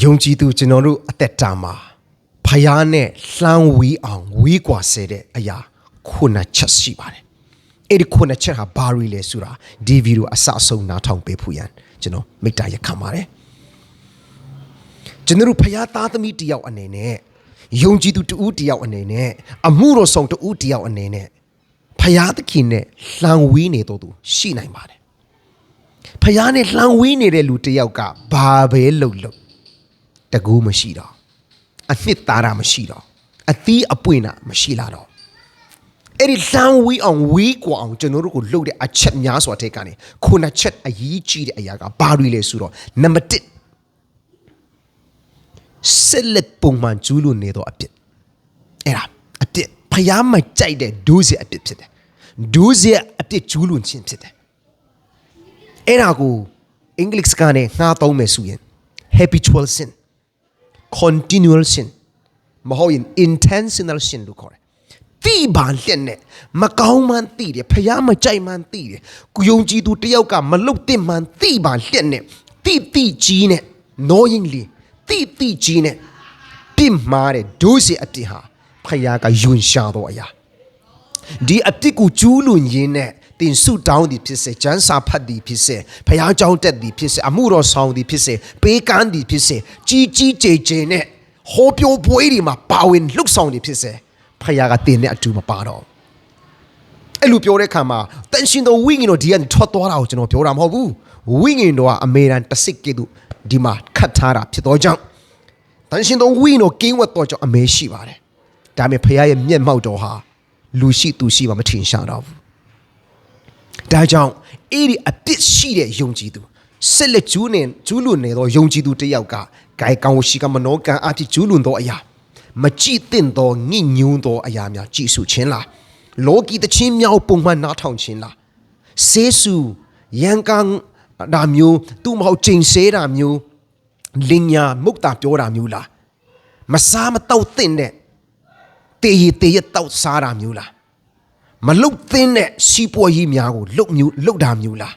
ယုံကြည်သူကျွန်တော်တို့အသက်တာမှာဖယားနဲ့လှမ်းဝေးအောင်ဝေးကွာစေတဲ့အရာခုနှစ်ချက်ရှိပါတယ်အဲ့ဒီခုနှစ်ချက်ဟာဘာတွေလဲဆိုတာဒီဗီဒီယိုအစအဆုံးနားထောင်ပေးဖို့ရန်ကျွန်တော်မေတ္တာရက်ခံပါတယ်ကျွန်တော်တို့ဖယားသားသမီးတယောက်အနေနဲ့ယုံကြည်သူတဦးတယောက်အနေနဲ့အမှုတော်ဆောင်တဦးတယောက်အနေနဲ့ဖယားသခင်နဲ့လှမ်းဝေးနေတော့သူရှိနိုင်ပါတယ်ဖယားနဲ့လှမ်းဝေးနေတဲ့လူတယောက်ကဘာပဲလုပ်လို့ တကူမရှိတော့အနှစ်သာရမရှိတော့အသီးအပွင့်တာမရှိလာတော့အဲ့ဒီလမ်းဝီးအောင်ဝီးကွာအောင်ကျွန်တော်တို့ကိုလှုပ်တဲ့အချက်များစွာတဲ့ကနေခုနှစ်ချက်အရေးကြီးတဲ့အရာကဘာတွေလဲဆိုတော့နံပါတ်1ဆက်လက်ပုံမှန်ကျူးလွန်နေတော့အပြစ်အဲ့ဒါအပြစ်ဖျားမကြိုက်တဲ့ဒုစရအပြစ်ဖြစ်တယ်ဒုစရအပြစ်ကျူးလွန်ခြင်းဖြစ်တယ်အဲ့ဒါကိုအင်္ဂလိပ်စကားနဲ့ငှားသုံးမယ်ဆိုရင် habitual sin continual sin မဟုတ်ရင် intentional sin လို့ခေါ်တယ်တိပါလက်နဲ့မကောင်းမှန်းသိတယ်ဖះမကြိုက်မှန်းသိတယ်ကိုယုံကြည်သူတယောက်ကမလုတ်တဲ့မှန်းသိပါလက်နဲ့တိတိကြီးနဲ့ knowingly တိတိကြီးနဲ့ပြစ်မှားတဲ့ဒုစရအပြစ်ဟာဖះကယွန်ရှာတော့အရာဒီအပြစ်ကိုကျူးလွန်ရင်းနဲ့ တင်ဆုတောင်းသည်ဖြစ်စေကျမ်းစာဖတ်သည်ဖြစ်စေဖျားကြောင်းတက်သည်ဖြစ်စေအမှုတော်ဆောင်သည်ဖြစ်စေပေးကမ်းသည်ဖြစ်စေကြီးကြီးကျယ်ကျယ်နဲ့ဟောပြောပွဲတွေမှာပါဝင်လှုပ်ဆောင်သည်ဖြစ်စေဖျားကတင်နဲ့အတူမပါတော့အဲ့လိုပြောတဲ့အခါမှာတန်ရှင်တော်ဝိငင်တော်ဒီကနေထွက်သွားတာကိုကျွန်တော်ပြောတာမဟုတ်ဘူးဝိငင်တော်ကအမေရန်တစစ်ကဲ့သို့ဒီမှာခတ်ထားတာဖြစ်တော့ကြောင့်တန်ရှင်တော်ဝိငင်တော်ကင်းဝတ်တော့ကြောင့်အမေရှိပါတယ်ဒါပေမဲ့ဖခင်ရဲ့မျက်မှောက်တော်ဟာလူရှိသူရှိမှမထင်ရှားတော့ဘူး ဒါကြောင့်အဲ့ဒီအပြစ်ရှိတဲ့ယုံကြည်သူဆက်လက်ကျူးနေကျူးလွန်နေသောယုံကြည်သူတစ်ယောက်ကဂိုင်ကောင်ရှိကမနောကံအဖြစ်ကျူးလွန်သောအရာမကြည့်သင့်သောညှဉ်းညူးသောအရာများကြည့်စုခြင်းလားလောကီတခြင်းမြောက်ပုံမှန်နားထောင်ခြင်းလားဆေးဆူရန်ကန်ဒါမျိုးသူမဟုတ်ချိန်ဆဲတာမျိုးလင်ညာမုတ်တာပြောတာမျိုးလားမစားမတော့သင့်တဲ့တေးရတေးရတောက်စားတာမျိုးလား မလုတ်သင်းတဲ့စီးပွားရေးများကိုလုတ်မျိုးလုတ်တာမျိုးလား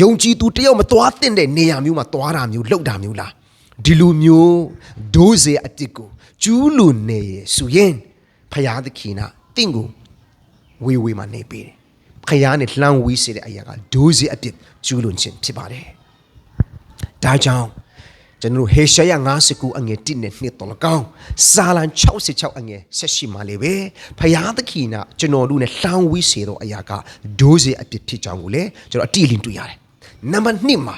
ယုံကြည်သူတယောက်မသွားသင့်တဲ့နေရာမျိုးမှာသွားတာမျိုးလုတ်တာမျိုးလားဒီလိုမျိုးဒိုးစေအတစ်ကိုကျူးလွန်နေရဆိုရင်ဖယားသခင်ကတင့်ကိုဝေဝေမှာနေပေးတယ်ဖယားနဲ့လှမ်းဝေးစေတဲ့အရာကဒိုးစေအတစ်ကျူးလွန်ခြင်းဖြစ်ပါတယ်ဒါကြောင့် ကျွန်တော်တို့ဟေရှာယ59အငယ်1နဲ့2တော်လကောင်းစာလံ66အငယ်78မှာလေပဲဖယားသခင်ကကျွန်တော်တို့ ਨੇ လှမ်းဝေးစေတော့အရာကဒိုးစေအပြစ်ဖြစ်ကြောင်းကိုလေကျွန်တော်အတိအလင်းတွေ့ရတယ်နံပါတ်2မှာ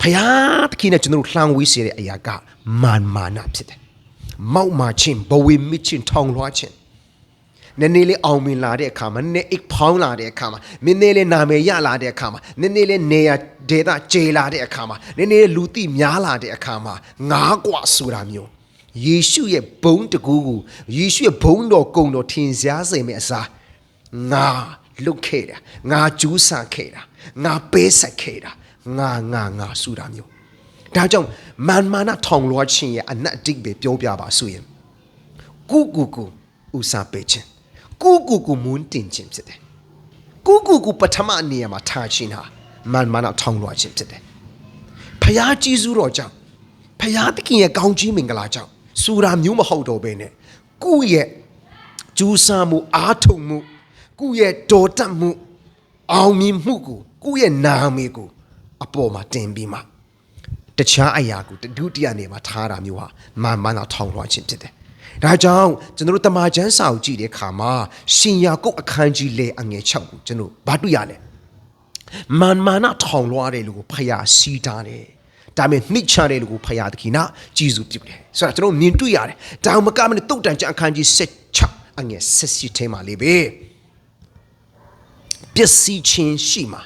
ဖယားသခင်နဲ့ကျွန်တော်တို့လှမ်းဝေးစေတဲ့အရာကမာနမာနဖြစ်တယ်မောက်မာခြင်းဘဝေမစ်ခြင်းထောင်လွှားခြင်း နည်းနည်းလေးအောင်မြင်လာတဲ့အခါမှာနည်းနည်းအိတ်ဖောင်းလာတဲ့အခါမှာနည်းနည်းလေးနာမည်ရလာတဲ့အခါမှာနည်းနည်းလေးနေရဒေတာကျေလာတဲ့အခါမှာနည်းနည်းလူသိများလာတဲ့အခါမှာငါးကွာဆိုတာမျိုးယေရှုရဲ့ဘုန်းတကူကိုယေရှုရဲ့ဘုန်းတော်ကုံတော်ထင်ရှားစေမယ့်အစားငါလုတ်ခဲ့တာငါကျူးဆန်ခဲ့တာငါပေးဆက်ခဲ့တာငါငါငါဆိုတာမျိုးဒါကြောင့်မန်မာနာထောင်လွှားခြင်းရဲ့အနတ်အတိတ်ပဲပြောပြပါဆိုရင်ကုကုကုဥစားပေးခြင်း ကုကုကုမွန်းတင်ခြင်းဖြစ်တယ်ကုကုကုပထမနေရာမှာထားခြင်းဟာမန်မနာထောင်းလွှာခြင်းဖြစ်တယ်ဖယားကြီးစုတော်ကြောင့်ဖယားသခင်ရဲ့ကောင်းချီးမင်္ဂလာကြောင့်စူရာမျိုးမဟုတ်တော့ဘဲနဲ့ကုရဲ့ကျူးဆာမှုအားထုတ်မှုကုရဲ့တော်တတ်မှုအောင်မြင်မှုကိုကုရဲ့နာမည်ကိုအပေါ်မှာတင်ပြီးမှတခြားအရာကိုဒုတိယနေမှာထားတာမျိုးဟာမာမနာထောင်လွှာခြင်းဖြစ်တယ်။ ဒါကြောင့်ကျွန်တော်တို့တမန်ကျမ်းစာကိုကြည့်တဲ့အခါမှာရှင်ယာကုပ်အခန်းကြီးလေအငယ်6ကိုကျွန်တော်ဘာတွေ့ရလဲ။မာမာနာထောင်လွှာတယ်လို့ကိုဖယားစီးထားတယ်။ဒါပေမဲ့နှိမ့်ချတယ်လို့ကိုဖယားသခင်ကကြည်စုပြုတယ်။ဆိုတော့ကျွန်တော်မြင်တွေ့ရတယ်။ဒါမှမကမနဲ့တုတ်တန်ကျမ်းအခန်းကြီး16အငယ်16ထဲမှာလေးပဲပျက်စီးခြင်းရှိမှာ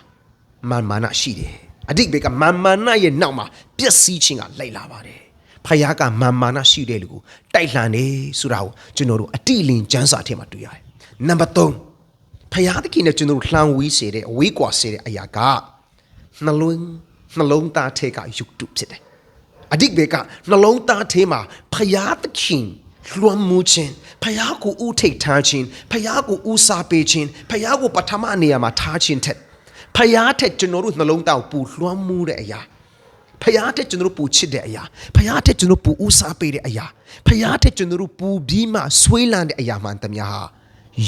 မာမာနာရှိတယ်အတိတ်ဘက်ကမာမာနာရဲ့နောက်မှာပျက်စီးခြင်းကလိုက်လာပါတယ် ဖယားကမာမာနာရှိတဲ့လူကိုတိုက်လှန်နေဆိုတာကိုကျွန်တော်တို့အတိအလင်းကျမ်းစာထဲမှာတွေ့ရတယ်နံပါတ်3ဖယားသခင်နဲ့ကျွန်တော်တို့လှမ်းဝေးစေတဲ့အဝေးကွာစေတဲ့အရာကနှလုံးနှလုံးသားထဲကယုတ်တုဖြစ်တယ်အတိတ်ဘက်ကနှလုံးသားထဲမှာဖယားသခင်လွှမ်းမိုးခြင်းဖယားကိုဥထိတ်ထားခြင်းဖယားကိုဥစားပေးခြင်းဖယားကိုပထမနေရာမှာထားခြင်းထက်ဖယားထက်ကျွန်တော်တို့နှလုံးသားကိုပူလွှမ်းမိုးတဲ့အရာ ဖဖယားတဲ့ကျွန်တော်တို့ပူချစ်တဲ့အရာဖယားတဲ့ကျွန်တော်တို့ပူဦးစားပေးတဲ့အရာဖယားတဲ့ကျွန်တော်တို့ပူပြီးမှဆွေးလန်းတဲ့အရာမှန်သမျှဟာ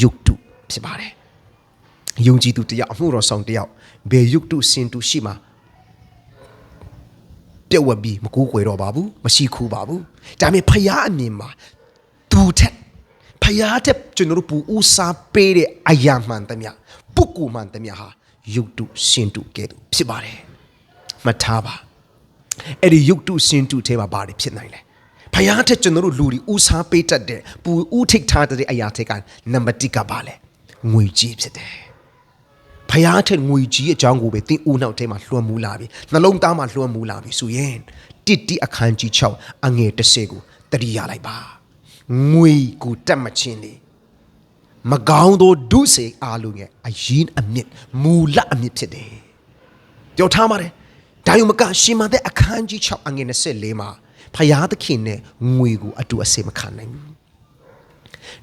ယုတ်တုဖြစ်ပါတယ်ယုံကြည်သူတယောက်အမှုတော်ဆောင်တယောက်ဘယ်ယုတ်တုစင်တုရှိမှပြက်ဝက်ပြီးမကူးကွယ်တော့ပါဘူးမရှိခူးပါဘူးဒါပေမဲ့ဖယားအမြင်မှာသူထက်ဖယားတဲ့ကျွန်တော်တို့ပူဦးစားပေးတဲ့အရာမှန်သမျှပုဂ္ဂိုလ်မှန်သမျှဟာယုတ်တုစင်တုကဲ့သို့ဖြစ်ပါတယ်မှတ်ထားပါ အဲ့ဒီယုတ်တုစင်တုထဲမှာဘာတွေဖြစ်နိုင်လဲဖယားတဲ့ကျွန်တော်တို့လူတွေဦးစားပေးတတ်တဲ့ပူဦးထိတ်ထားတဲ့အရာတွေကနံပါတ်1ကပါလဲငွေကြီးဖြစ်တယ်ဖယားထက်ငွေကြီးအကြောင်းကိုပဲတင်းဦးနောက်ထဲမှာလွှမ်းမူလာပြီနှလုံးသားမှာလွှမ်းမူလာပြီဆိုရင်တိတိအခန်းကြီး6အငယ်30ကိုတတိရလိုက်ပါငွေကိုတက်မချင်းနေမကောင်းသောဒုစေအားလုံးရဲ့အရင်အမြင့်မူလအမြင့်ဖြစ်တယ်ပြောထားပါတယ် ဒါယုံမကရှင်မတဲ့အခန်းကြီး6အငယ်24မှာဖယားသခင်နဲ့ငွေကိုအတူအစေမခံနိုင်ဘူး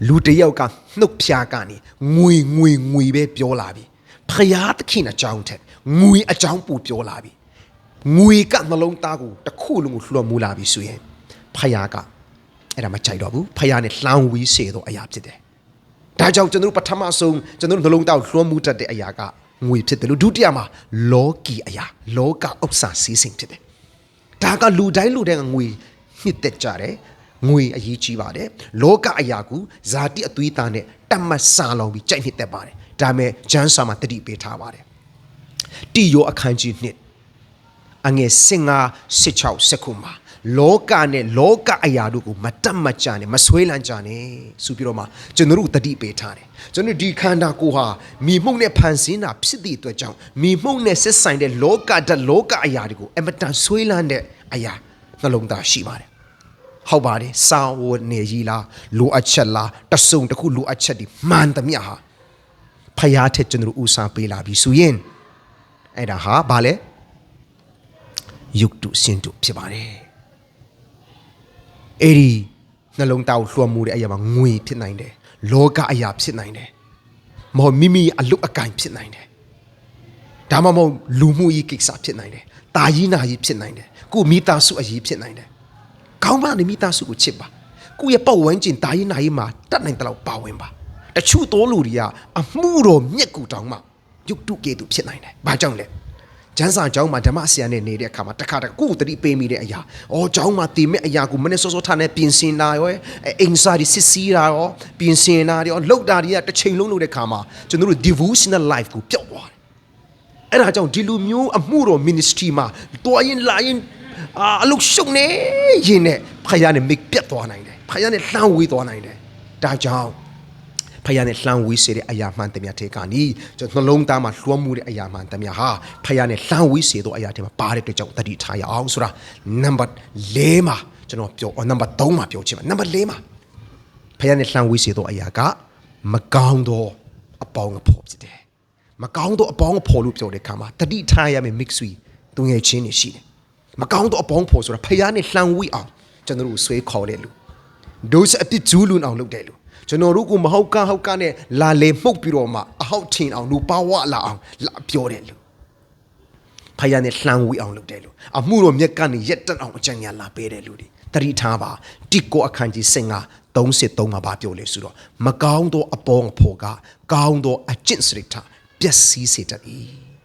လူတစ်ယောက်ကနှုတ်ဖြာကနေငွေငွေငွေပဲပြောလာပြီဖယားသခင်အကြောင်းထက်ငွေအကြောင်းပူပြောလာပြီငွေကနှလုံးသားကိုတစ်ခုလုံးကိုလွှမ်းမိုးလာပြီဆိုရင်ဖယားကအဲ့ဒါမကြိုက်တော့ဘူးဖယားနဲ့လှမ်းဝီးစေတော့အရာဖြစ်တယ်ဒါကြောင့်ကျွန်တော်တို့ပထမဆုံးကျွန်တော်တို့နှလုံးသားကိုလွှမ်းမိုးတတ်တဲ့အရာက ငွေဖြစ်တယ်လို့ဒုတိယမှာလောကီအရာလောကဥစ္စာစည်းစိမ်ဖြစ်တယ်ဒါကလူတိုင်းလူတိုင်းကငွေနှစ်သက်ကြတယ်ငွေအရေးကြီးပါတယ်လောကအရာကူဇာတိအသွေးသားနဲ့တတ်မှတ်စာလောင်ပြီးကြိုက်နှစ်သက်ပါတယ်ဒါမဲ့ဂျန်ဆာမှာတတိပေးထားပါတယ်တီယောအခန်းကြီးနှစ်အငယ်15 16 19မှာလောကနဲ့လောကအရာတို့ကိုမတတ်မကြနဲ့မဆွဲလန်းကြနဲ့ဆိုပြီးတော့မှကျွန်တော်တို့တတိပေးထားတယ် ကျွန်တော်ဒီခန္ဓာကိုယ်ဟာမိမှုန့်နဲ့ဖန်ဆင်းတာဖြစ်သည့်အတွက်ကြောင့်မိမှုန့်နဲ့ဆက်ဆိုင်တဲ့လောကဓာတ်လောကအရာတွေကိုအမတန်ဆွဲလန်းတဲ့အရာနှလုံးသားရှိပါတယ်ဟုတ်ပါတယ်စာဝတ်နေကြီးလားလိုအပ်ချက်လားတစုံတစ်ခုလိုအပ်ချက်ဒီမှန်သမျှဟာဖယားထက်ကျွန်တော်တို့ဦးစားပေးလာပြီဆိုရင်အဲ့ဒါဟာဘာလဲယုတ်တုစင်တုဖြစ်ပါတယ်အဲ့ဒီနှလုံးသားကိုလွှမ်းမိုးတဲ့အရာမှာငွေဖြစ်နိုင်တယ် လောကအရာဖြစ်နိုင်တယ်မဟုတ်မိမိအလုတ်အကင်ဖြစ်နိုင်တယ်ဒါမှမဟုတ်လူမှုရေးကိစ္စဖြစ်နိုင်တယ်တာကြီးနာကြီးဖြစ်နိုင်တယ်ကိုယ်မိသားစုအရေးဖြစ်နိုင်တယ်ကောင်းပါနေမိသားစုကိုချစ်ပါကိုယ့်ရဲ့ပတ်ဝန်းကျင်တာကြီးနာကြီးမှာတတ်နိုင်တဲ့လောက်ပါဝင်ပါတချို့သောလူတွေကအမှုတော်မြက်ကူတောင်မှယုတ်တုကေတုဖြစ်နိုင်တယ်ဘာကြောင့်လဲ ကျန်းစာကျောင်းမှာဓမ္မဆရာနဲ့နေတဲ့အခါမှာတစ်ခါတည်းကိုယ်တတိပေးမိတဲ့အရာ။အော်ကျောင်းမှာတည်မဲ့အရာကိုမနေ့စောစောထားနဲ့ပြင်ဆင်တာရောအဲအင်စာတွေစစ်စီးတာရောပြင်ဆင်တာရောလောက်တာတွေကတစ်ချိန်လုံးလုပ်တဲ့အခါမှာကျွန်တော်တို့ devotional life ကိုပျောက်သွားတယ်။အဲ့ဒါကြောင့်ဒီလူမျိုးအမှုတော် ministry မှာတွားရင်လာရင်အာအလုရှုံနေရင်နဲ့ဖခင်နဲ့မိတ်ပြတ်သွားနိုင်တယ်။ဖခင်နဲ့လှမ်းဝေးသွားနိုင်တယ်။ဒါကြောင့် ဖယားနဲ့လှမ်းဝေးစေတဲ့အရာမှန်တမျှထဲကနီးကျွန်တော်နှလုံးသားမှာလွှမ်းမိုးတဲ့အရာမှန်တမျှဟာဖယားနဲ့လှမ်းဝေးစေသောအရာတွေမှာပါတဲ့အတွက်ကြောင့်တတိထားရအောင်ဆိုတာနံပါတ်၄မှာကျွန်တော်ပြောနံပါတ်3မှာပြောချင်ပါနံပါတ်၄မှာဖယားနဲ့လှမ်းဝေးစေသောအရာကမကောင်းသောအပေါင်းအဖော်ဖြစ်တယ်မကောင်းသောအပေါင်းအဖော်လို့ပြောတဲ့အခါမှာတတိထားရမယ် mix ဝီသူငယ်ချင်းတွေရှိတယ်မကောင်းသောအပေါင်းအဖော်ဆိုတာဖယားနဲ့လှမ်းဝေးအောင်ကျွန်တော်တို့ဆွဲခေါ်တဲ့လူဒိုးစအပြစ်ကျူးလွန်အောင်လုပ်တယ်လို့ ကျွန်တော်တို့ကမဟုတ်ကဟုတ်ကနဲ့လာလေမှုတ်ပြီးတော့မှအဟောက်ထင်အောင်လူပါဝလာအောင်လာပြောတယ်လို့ဖယားနဲ့လှမ်းဝေးအောင်လုပ်တယ်လို့အမှုတော်မြက်ကနေရက်တက်အောင်အကြံဉာဏ်လာပေးတယ်လို့ဒီတတိထားပါတိကိုအခန်းကြီးစင်က33မှာဗာပြောလေဆိုတော့မကောင်းသောအပေါင်းအဖော်ကကောင်းသောအကျင့်စရိတ်ထပျက်စီးစေတတ်၏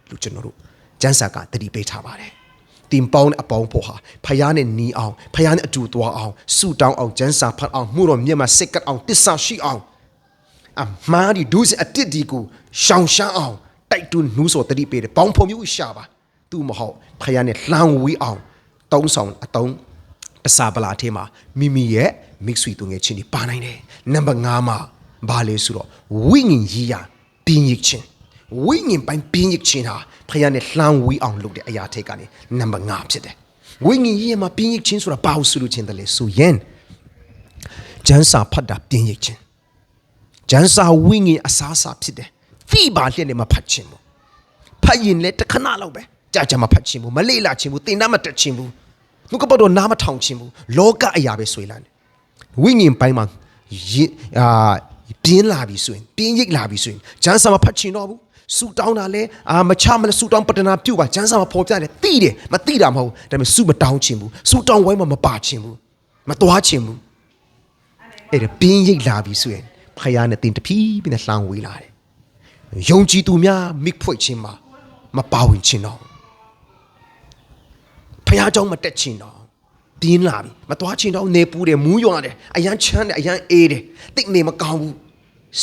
လို့ကျွန်တော်တို့ကျမ်းစာကတတိပေးထားပါတယ် တင်ပေါင်းအပေါင်းဖို့ဟာဖယားနဲ့နီးအောင်ဖယားနဲ့အတူသွားအောင်ဆူတောင်းအောင်ကျန်းစာဖတ်အောင်မှုတော်မြတ်မှာစိတ်ကပ်အောင်တစ္ဆာရှိအောင်အမားဒီဒုစအတစ်ဒီကိုရှောင်ရှားအောင်တိုက်တွန်းနှူးစော်တတိပေးတယ်ပေါင်းဖော်မျိုးရှာပါသူမဟုတ်ဖယားနဲ့လှမ်းဝေးအောင်တုံးဆောင်အတုံးတစာပလာထဲမှာမိမိရဲ့ mix ဆွေသူငယ်ချင်းတွေပါနိုင်တယ်နံပါတ်5မှာဘာလဲဆိုတော့ဝိညာဉ်ကြီးရာပြင်းရစ်ချင်း ဝိညာဉ်ပိုင်းပြင်းရစ်ခြင်းဟာဖခင်နဲ့လှမ်းဝေးအောင်လုပ်တဲ့အရာထိတ်ကနေနံပါတ်5ဖြစ်တယ်ဝိညာဉ်ကြီးမှာပြင်းရစ်ခြင်းဆိုတာဘာလို့ဆိုလို့ခြင်းတယ်လဲဆိုရင်ဂျန်စာဖတ်တာပြင်းရစ်ခြင်းဂျန်စာဝိညာဉ်အစားအစာဖြစ်တယ်သိပါလျက်နဲ့မဖတ်ခြင်းဘူးဖတ်ရင်လည်းတစ်ခဏလောက်ပဲကြာကြာမဖတ်ခြင်းဘူးမလေ့လာခြင်းဘူးသင်တတ်မတက်ခြင်းဘူးနှုတ်ကပတ်တော်နားမထောင်ခြင်းဘူးလောကအရာပဲဆွေးလန်းတယ်ဝိညာဉ်ပိုင်းမှာရင်အာပြင်းလာပြီဆိုရင်ပြင်းရိတ်လာပြီဆိုရင်ဂျန်စာမဖတ်ခြင်းတော့ဘူး ဆူတောင်းတာလဲအာမချမလဲဆူတောင်းပတနာပြုတ်ပါကျန်းစာမဖော်ပြတယ်တိတယ်မတိတာမဟုတ်ဒါပေမဲ့ဆူမတောင်းချင်ဘူးဆူတောင်းဝိုင်းမှာမပါချင်ဘူးမသွားချင်ဘူးအဲ့ဒါပြင်းရိတ်လာပြီဆိုရင်ဖယားနဲ့တင်တဖြည်းဖြည်းနဲ့လှောင်ဝေးလာတယ်ယုံကြည်သူများမိဖွင့်ခြင်းမှာမပါဝင်ခြင်းတော့ဖယားเจ้าမတက်ခြင်းတော့ပြင်းလာပြီမသွားခြင်းတော့နေပူတယ်မူးရွာတယ်အရန်ချမ်းတယ်အရန်အေးတယ်တိတ်နေမကောင်းဘူး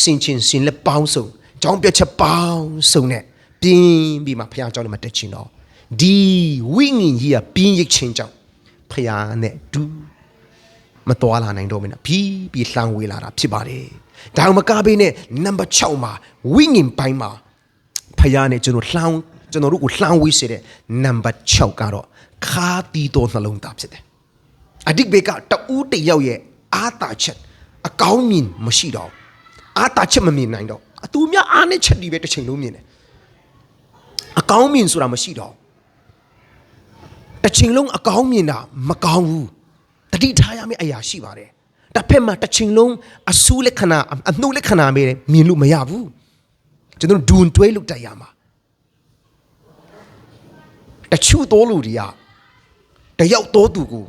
စင်ချင်းစင်လက်ပေါင်းစုံ ကြောင်းပြချက်ပေါင်းစုံနဲ့ပြင်းပြီးမှဖခင်ကြောင်းနဲ့မတက်ချင်တော့ဒီဝိညာဉ်ကြီးကပြင်းရိတ်ခြင်းကြောင့်ဖခင်နဲ့ဒူးမတော်လာနိုင်တော့မင်းပြီးပြီးလှန်ဝေးလာတာဖြစ်ပါတယ်ဒါမှမကဘေးနဲ့နံပါတ်6မှာဝိညာဉ်ပိုင်းမှာဖခင်နဲ့ကျွန်တော်လှန်ကျွန်တော်တို့ကိုလှန်ဝေးစေတဲ့နံပါတ်6ကတော့ခါတီးတော်နှလုံးသားဖြစ်တယ်အဓိကဘေကတူးတယောက်ရဲ့အာတာချက်အကောင်းမြင်မရှိတော့အာတာချက်မမြင်နိုင်တော့ အတူများအားနဲ့ချက်ဒီပဲတစ်ချိန်လုံးမြင်တယ်။အကောင်းမြင်ဆိုတာမရှိတော့ဘူးတစ်ချိန်လုံးအကောင်းမြင်တာမကောင်းဘူးတတိထားရမယ့်အရာရှိပါတယ်တစ်ဖက်မှာတစ်ချိန်လုံးအဆူးလက္ခဏာအနှုတ်လက္ခဏာပဲမြင်လို့မရဘူးကျွန်တော်ဒွန်တွဲလို့တိုက်ရမှာတချို့တော်လူတွေကတယောက်တော်သူကို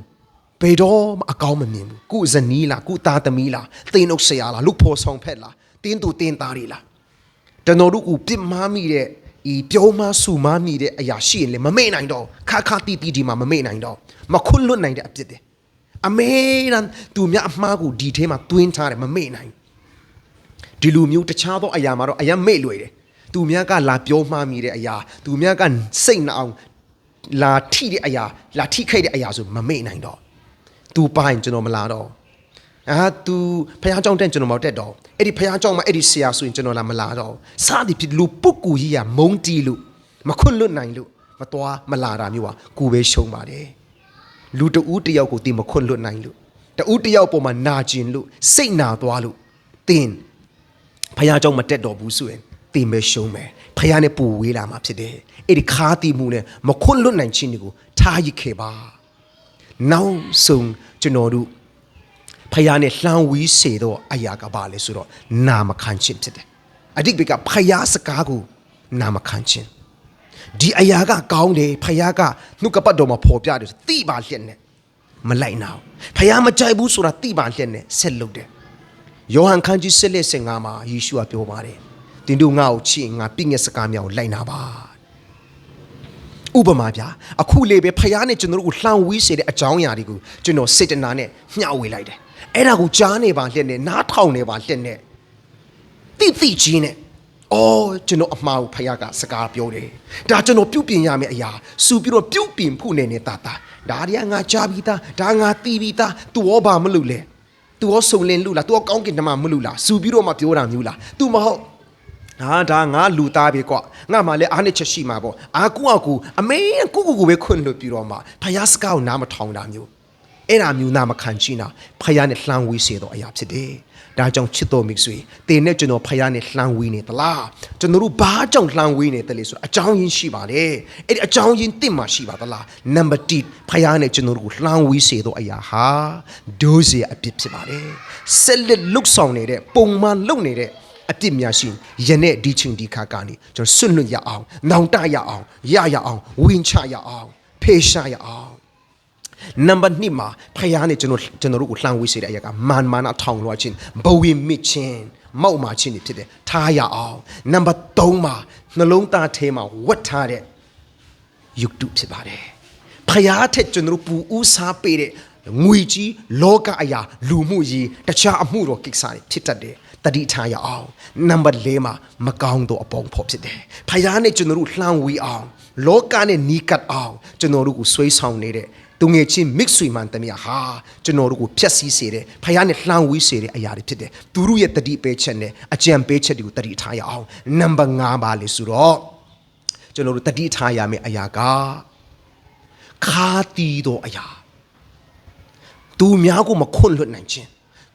ဘယ်တော့မှအကောင်းမမြင်ဘူးကိုဇနီးလားကိုသားသမီးလားတင်းုပ်ဆရာလားလူဖို့ဆောင်ဖက်လား တင်းသူတင်းသားတွေလားကျွန်တော်တို့ကိုပြစ်မှားမိတဲ့ဤပြောမဆူမမိတဲ့အရာရှိရင်လည်းမမေ့နိုင်တော့ခါခါတီတီဒီမှာမမေ့နိုင်တော့မခွတ်လွတ်နိုင်တဲ့အပြစ်တွေအမေရန်သူများအမှားကိုဒီထဲမှာတွင်းထားတယ်မမေ့နိုင်ဒီလူမျိုးတခြားသောအရာမှာတော့အယံမေ့လွယ်တယ်သူများကလာပြောမှားမိတဲ့အရာသူများကစိတ်နှအောင်လာထိတဲ့အရာလာထိခိုက်တဲ့အရာဆိုမမေ့နိုင်တော့ तू ပိုင်းကျွန်တော်မလာတော့ အာ तू ဖះเจ้าတက်ကျွန်တော်မတက်တော့အဲ့ဒီဖះเจ้าမှာအဲ့ဒီဆရာဆိုရင်ကျွန်တော်လာမလာတော့စသည်ဖြစ်လူပုတ်ကူကြီးကမုံတီးလို့မခွတ်လွတ်နိုင်လို့မသွားမလာတာမျိုးပါကိုပဲရှုံးပါတယ်လူတဦးတယောက်ကိုတင်မခွတ်လွတ်နိုင်လို့တဦးတယောက်ပေါ်မှာနာကျင်လို့စိတ်နာသွားလို့တင်ဖះเจ้าမတက်တော့ဘူးဆိုရင်တင်ပဲရှုံးမယ်ဖះနဲ့ပူဝေးလာမှာဖြစ်တယ်အဲ့ဒီခါတီမှုနဲ့မခွတ်လွတ်နိုင်ခြင်းတွေကိုထားရစ်ခဲ့ပါ နောက်ဆုံးကျွန်တော်တို့ ဖယားနဲ့လှမ်းဝီးစေတော့အရာကပါလဲဆိုတော့နာမခံခြင်းဖြစ်တယ်အတိတ်ကဖယားစကားကိုနာမခံခြင်းဒီအရာကကောင်းတယ်ဖယားကနှုတ်ကပတ်တော်မှာပေါ်ပြတယ်ဆိုတိပါလျက်နဲ့မလိုက်နာဘူးဖယားမကြိုက်ဘူးဆိုတာတိပါလျက်နဲ့ဆက်လုပ်တယ်ယောဟန်ခန်းကြီးဆက်လက်စင်ငါမှာယေရှုကပြောပါတယ်တင်တို့ငါ့ကိုချစ်ရင်ငါပြည့်ငယ်စကားများကိုလိုက်နာပါဥပမာဗျာအခုလေပဲဖယားနဲ့ကျွန်တော်တို့ကိုလှန်ဝေးစေတဲ့အကြောင်းအရာတွေကိုကျွန်တော်စေတနာနဲ့မျှဝေလိုက်တယ် အဲ့ဒါကိုကြားနေပါလျက်နဲ့နားထောင်နေပါလျက်နဲ့တိတိချင်းနဲ့အော်ကျွန်တော်အမှားကိုဖယားကစကားပြောတယ်ဒါကျွန်တော်ပြုတ်ပြင်ရမယ့်အရာစူပြီးတော့ပြုတ်ပြင်ဖို့နေနေတာတာဒါတွေကငါကြားပြီးသားဒါငါတီးပြီးသားသူရောဘာမလုပ်လဲသူရောစုံလင်လို့လားသူရောကောင်းကင်တမမလို့လားစူပြီးတော့မှပြောတာမျိုးလား तू မဟုတ်ဟာဒါငါလူသားပဲကွာငါမှလည်းအားနဲ့ချက်ရှိမှာပေါ့အာကူအကူအမေကူကူကူပဲခွင့်လို့ပြီးတော့မှဖယားစကားကိုနားမထောင်တာမျိုး အဲ့ဒါမျိုးနားမခံချိနာဖယားနဲ့လှမ်းဝေးစေတော့အရာဖြစ်တယ်ဒါကြောင့်ချစ်တော်မိတ်ဆွေတင်နဲ့ကျွန်တော်ဖယားနဲ့လှမ်းဝေးနေသလားကျွန်တော်တို့ဘာကြောင့်လှမ်းဝေးနေတယ်လဲဆိုတော့အကြောင်းရင်းရှိပါတယ်အဲ့ဒီအကြောင်းရင်းတင့်မှာရှိပါသလားနံပါတ်1ဖယားနဲ့ကျွန်တော်တို့ကိုလှမ်းဝေးစေတော့အရာဟာဒိုးစရာအပြစ်ဖြစ်ပါတယ်ဆက်လက်လုတ်ဆောင်နေတဲ့ပုံမှန်လုတ်နေတဲ့အပြစ်များရှိယနေ့ဒီချိန်ဒီခါကနေကျွန်တော်ဆွတ်လွတ်ရအောင် နောင်တရအောင်ရရအောင်ဝင်းချရအောင်ဖေရှာရအောင် နံပါတ်2မှာဖယားနဲ့ကျွန်တော်ကျွန်တော်တို့ကိုလှမ်းဝေးစေတဲ့အရာကမာနမာနထောင်လွှားခြင်းဘဝိမစ်ခြင်းမောက်မာခြင်းတွေဖြစ်တယ်ထားရအောင်နံပါတ်3မှာနှလုံးသားထဲမှာဝတ်ထားတဲ့ယုတ်တုဖြစ်ပါတယ်ဖယားထက်ကျွန်တော်တို့ပူဦးစားပေးတဲ့ငွေကြီးလောကအရာလူမှုရေးတခြားအမှုတော်ကိစ္စတွေဖြစ်တတ်တယ်တတိထားရအောင်နံပါတ်၄မှာမကောင်းသောအပေါင်းဖော်ဖြစ်တယ်ဖယားနဲ့ကျွန်တော်တို့လှမ်းဝေးအောင်လောကနဲ့နီးကပ်အောင်ကျွန်တော်တို့ကိုဆွေးဆောင်နေတဲ့ သူငယ်ချင်း mix ဆွေမှန်တမယဟာကျွန်တော်တို့ကိုဖျက်ဆီးစေတယ်ဖယားနဲ့လှမ်းဝေးစေတဲ့အရာတွေဖြစ်တယ်သူတို့ရဲ့တတိပေးချက်နဲ့အကြံပေးချက်တွေကိုတတိထားရအောင်နံပါတ်5ပါလေဆိုတော့ကျွန်တော်တို့တတိထားရမယ့်အရာကခါတီးသောအရာသူများကိုမခွန့်လွတ်နိုင်ခြင်း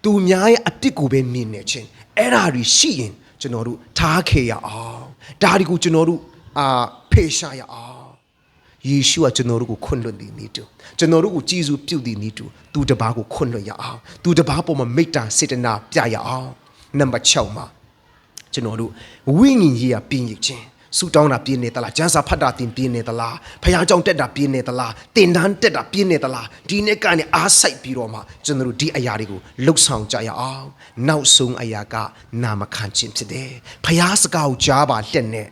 သူများရဲ့အပြစ်ကိုပဲမြင်နေခြင်းအဲ့ဓာတွေရှိရင်ကျွန်တော်တို့ထားခေရအောင်ဒါတွေကိုကျွန်တော်တို့အာဖေရှာရအောင် ယေရှုကကျွန်တော်တို့ကိုခွင့်လွှတ်သည်နီးတူကျွန်တော်တို့ကိုကြည်စုပြုသည်နီးတူသူတပားကိုခွင့်လွှတ်ရအောင်သူတပားပေါ်မှာမေတ္တာစေတနာပြရအောင်နံပါတ်6မှာကျွန်တော်တို့ဝိညာဉ်ရေးရပြင်းရခြင်းဆူတောင်းတာပြင်းနေသလားကျန်းစာဖတ်တာတင်ပြင်းနေသလားဖះကြောင်တက်တာပြင်းနေသလားတင်တန်းတက်တာပြင်းနေသလားဒီနေ့ကနေအားစိုက်ပြီးတော့မှကျွန်တော်တို့ဒီအရာတွေကိုလှုပ်ဆောင်ကြရအောင်နောက်ဆုံးအရာကနာမခံခြင်းဖြစ်တယ်ဖះစကားကိုကြားပါလက်နဲ့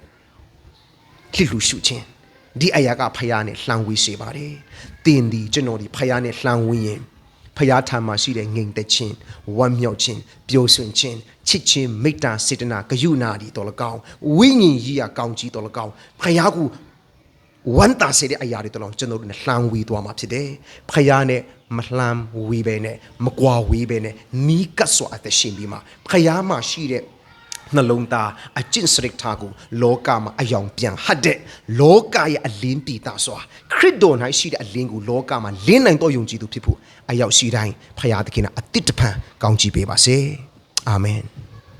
လှလှရှုခြင်း ဒီအရာကဖះနဲ့လှမ်းဝေးစေပါတယ်တင်ဒီကျွန်တော်ဒီဖះနဲ့လှမ်းဝေးရင်ဖះထံမှာရှိတဲ့ငြိမ်သက်ခြင်းဝမ်းမြောက်ခြင်းပျော်ရွှင်ခြင်းချစ်ခြင်းမေတ္တာစေတနာဂရုဏာဒီတော်လကောင်းဝိညာဉ်ကြီးရာကောင်းကြီးတော်လကောင်းဖះကူဝမ်းတာစေတဲ့အရာတွေတော်တော်ကျွန်တော်တို့နဲ့လှမ်းဝေးသွားမှာဖြစ်တယ်ဖះနဲ့မလှမ်းဝေးပဲနဲ့မကွာဝေးပဲနဲ့နီးကပ်စွာအသက်ရှင်ပြီးမှဖះမှာရှိတဲ့ နှလုံးသားအကျင့်စရိတ်ထားကိုလောကမှာအယောင်ပြန်ဟတ်တဲ့လောကရဲ့အလင်းတည်တာစွာခရစ်တော်၌ရှိတဲ့အလင်းကိုလောကမှာလင်းနိုင်တော့ယုံကြည်သူဖြစ်ဖို့အရောက်ရှိတိုင်းဖရာသခင်ကအတိတ်တပံကောင်းချီးပေးပါစေအာမင်